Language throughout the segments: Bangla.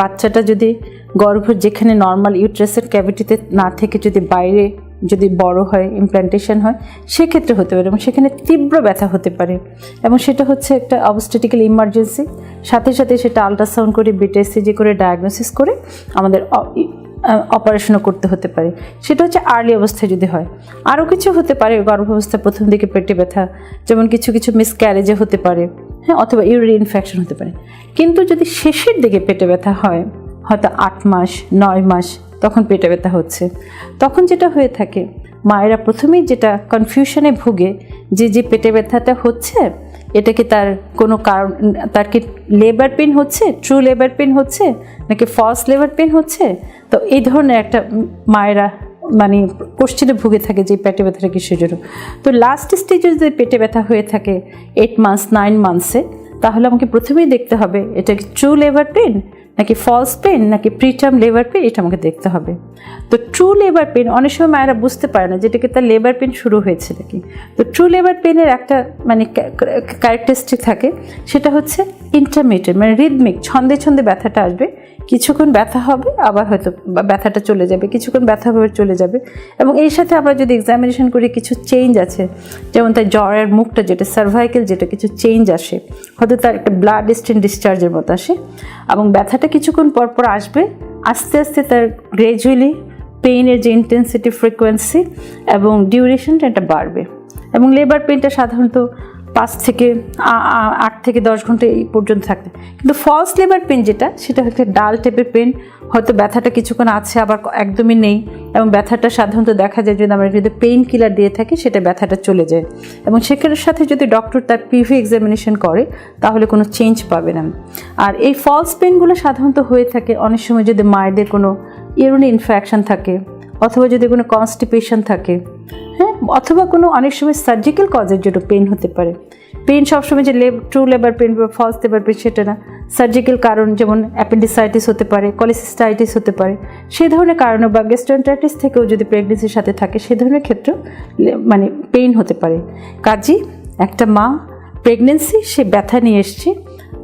বাচ্চাটা যদি গর্ভ যেখানে নর্মাল ইউট্রাসের ক্যাভিটিতে না থেকে যদি বাইরে যদি বড় হয় ইমপ্ল্যান্টেশন হয়, সেক্ষেত্রে হতে পারে এবং সেখানে তীব্র ব্যথা হতে পারে। এবং সেটা হচ্ছে একটা অবস্টেটিক্যাল ইমার্জেন্সি সাথে সাথে সেটা আলট্রাসাউন্ড করে বিটেসিজি করে ডায়াগনোসিস করে আমাদের অপারেশনও করতে হতে পারে। সেটা হচ্ছে আর্লি অবস্থায় যদি হয়। আরও কিছু হতে পারে গর্ভাবস্থায় প্রথম দিকে পেটে ব্যথা, যেমন কিছু কিছু মিসক্যারেজে হতে পারে। হ্যাঁ অথবা ইউরিন ইনফেকশন হতে পারে। কিন্তু যদি শেষের দিকে পেটে ব্যথা হয়, হয়তো আট মাস, নয় মাস, তখন পেটে ব্যথা হচ্ছে। তখন যেটা হয়ে থাকে, মায়েরা প্রথমেই যেটা কনফিউশনে ভুগে যে যে পেটে ব্যথাটা হচ্ছে, এটা কি তার কোনো কারণ, তার কি লেবার পেন হচ্ছে ট্রু লেবার পেন হচ্ছে, নাকি ফলস লেবার পেন হচ্ছে? তো এই ধরনের একটা মায়েরা মানে কোশ্চেনে ভুগে থাকে যে পেটে ব্যথাটা কিসের জন্য। তো লাস্ট স্টেজে যদি পেটে ব্যথা হয়ে থাকে এইট মান্থস নাইন মান্থসে তাহলে আমাকে প্রথমেই দেখতে হবে এটা কি ট্রু লেবার পেন নাকি ফলস পেন নাকি প্রিটার্ম লেবার পেন এটা আমাকে দেখতে হবে। তো ট্রু লেবার পেন অনেক সময় মায়েরা বুঝতে পারে না যেটাকে তার লেবার পেন শুরু হয়েছে নাকি। তো ট্রু লেবার পেনের একটা মানে ক্যারেক্টারিস্টিক থাকে, সেটা হচ্ছে ইন্টারমিডিয়েট মানে রিদমিক ছন্দে ছন্দে ব্যথাটা আসবে। কিছুক্ষণ ব্যথা হবে, আবার হয়তো ব্যথাটা চলে যাবে, কিছুক্ষণ ব্যথা হবে চলে যাবে। এবং এর সাথে আমরা যদি এক্সামিনেশন করি, কিছু চেঞ্জ আছে। যেমন তার জ্বরের মুখটা যেটা সার্ভাইকেল যেটা, কিছু চেঞ্জ আসে। হয়তো তার একটা ব্লাড স্টেন ডিসচার্জের মতো আসে। এবং ব্যথাটা কিছুক্ষণ পর পর আসবে, আস্তে আস্তে তার গ্র্যাজুয়ালি পেইনের যে ইন্টেন্সিটি ফ্রিকোয়েন্সি এবং ডিউরেশনটা এটা বাড়বে। এবং লেবার পেনটা সাধারণত পাঁচ থেকে আট থেকে দশ ঘণ্টা এই পর্যন্ত থাকতে। কিন্তু ফলস লেবার পেন যেটা, সেটা হচ্ছে ডাল টাইপের পেন হয়তো ব্যথাটা কিছুক্ষণ আছে, আবার একদমই নেই, এবং ব্যথাটা সাধারণত দেখা যায় যদি আমরা যদি পেইন কিলার দিয়ে থাকি, সেটা ব্যথাটা চলে যায়। এবং সেখানের সাথে যদি ডক্টর তার পিভি এক্সামিনেশন করে, তাহলে কোনো চেঞ্জ পাবে না। আর এই ফলস পেনগুলো সাধারণত হয়ে থাকে অনেক সময় যদি মায়েদের কোনো ইউরিন ইনফেকশন থাকে, অথবা যদি কোনো কনস্টিপেশন থাকে অথবা কোনো অনেক সময় সার্জিক্যাল কজের জন্য পেন হতে পারে। পেন সবসময় যে লেব ট্রু লেবার পেন বা ফলস লেবার পেন সেটা না। সার্জিক্যাল কারণ যেমন অ্যাপেন্ডিসাইটিস হতে পারে কলিসিস্টাইটিস হতে পারে সেই ধরনের কারণে বা গ্যাস্ট্রেন্টাইটিস থেকেও যদি প্রেগনেন্সির সাথে থাকে সেই ধরনের ক্ষেত্রেও মানে পেইন হতে পারে। কাজী, একটা মা প্রেগনেন্সি সে ব্যথা নিয়ে এসছে।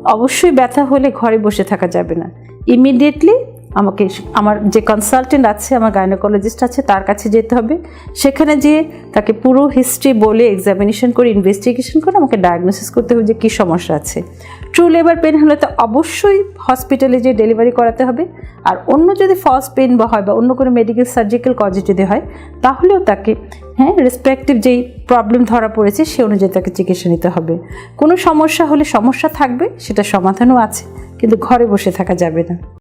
অবশ্যই ব্যথা হলে ঘরে বসে থাকা যাবে না। ইমিডিয়েটলি আমাকে আমার যে কনসালটেন্ট আছে, আমার গাইনোকোলজিস্ট আছে, তার কাছে যেতে হবে। সেখানে যেয়ে তাকে পুরো হিস্ট্রি বলে এক্সামিনেশন করে ইনভেস্টিগেশন করে আমাকে ডায়াগনোসিস করতে হবে যে কী সমস্যা আছে। ট্রু লেবার পেন হলে তো অবশ্যই হসপিটালে যেয়ে ডেলিভারি করাতে হবে। আর অন্য যদি ফলস পেন বা হয় বা অন্য কোনো মেডিকেল সার্জিক্যাল কজে যদি হয়, তাহলেও তাকে হ্যাঁ রেসপেক্টিভ যেই প্রবলেম ধরা পড়েছে, সে অনুযায়ী তাকে চিকিৎসা নিতে হবে। কোনো সমস্যা হলে সমস্যা থাকবে, সেটা সমাধানও আছে, কিন্তু ঘরে বসে থাকা যাবে না।